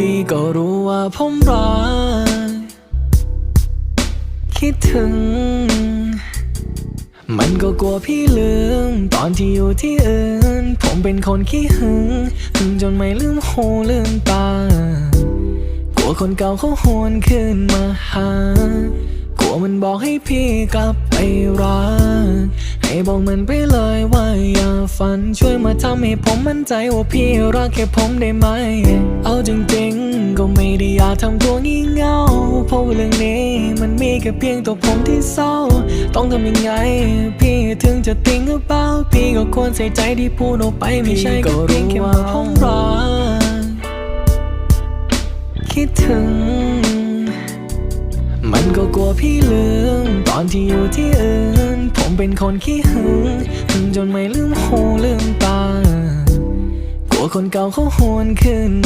พี่ก็รู้ว่าผมรักคิดถึง มันก็กลัวพี่ลืม ตอนที่อยู่ที่อื่น ผมเป็นคนขี้หึงหึงจนไม่ลืมหูลืมตากลัวคนเก่าเขาหวนคืนมาหากลัวมันบอกให้พี่กลับไปรัก ให้บอกมันไปเลยว่าอย่าฝันช่วยมาทำให้ผมมั่นใจว่าพี่รักแค่ผมได้ไหม เอาจริงๆ ก็ไม่ได้อยากทำตัวงี่เง่าเพราะเรื่องนี้มันมีแค่เพียงตัวผมที่เศร้า ต้องทำยังไง พี่ถึงจะติ้งหรือเปล่าพี่ก็ควรใส่ใจที่พูดออกไปไม่ใช่แค่เพียงแค่ว่าผมรักคิดถึง มันก็กลัวพี่ลืมตอนที่อยู่ที่อื่น เป็นคนขี้หึงหึงจนไม่ลืมหูลืมตากลัวคนเก่าเขาหวนคืนมา